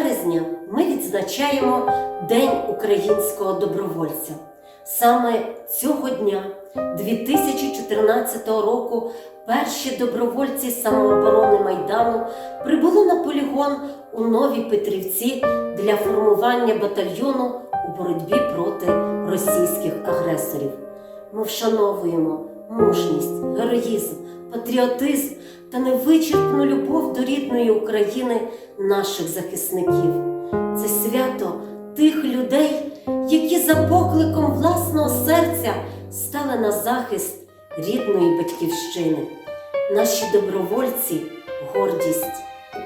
14 березня ми відзначаємо День українського добровольця. Саме цього дня, 2014 року, перші добровольці самооборони Майдану прибули на полігон у Нові Петрівці для формування батальйону у боротьбі проти російських агресорів. Ми вшановуємо мужність, героїзм, патріотизм та невичерпну любов до рідної України наших захисників. Це свято тих людей, які за покликом власного серця стали на захист рідної батьківщини. Наші добровольці гордість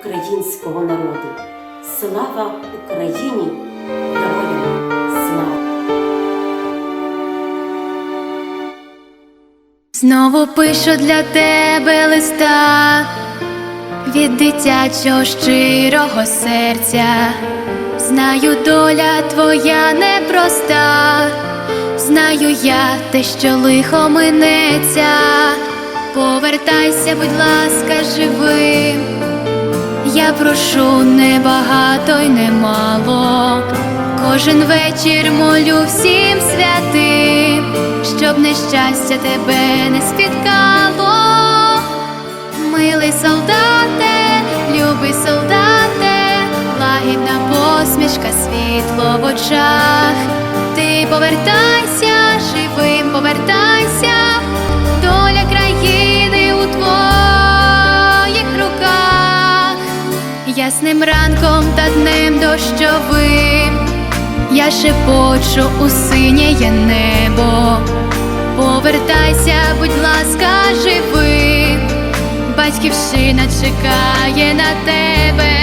українського народу. Слава Україні! Героям слава! Знову пишу для тебе листа від дитячого щирого серця. Знаю, доля твоя непроста, знаю я те, що лихо минеться. Повертайся, будь ласка, живим. Я прошу небагато й немало. Кожен вечір молю всім святим, щоб нещастя тебе не спіткало. Милий солдате, любий солдате, лагідна посмішка, світло в очах. Ти повертайся, живим повертайся, доля країни у твоїх руках. Ясним ранком та днем дощовим я шепочу у синє небо. Повертайся, будь ласка, живи, батьківщина чекає на тебе.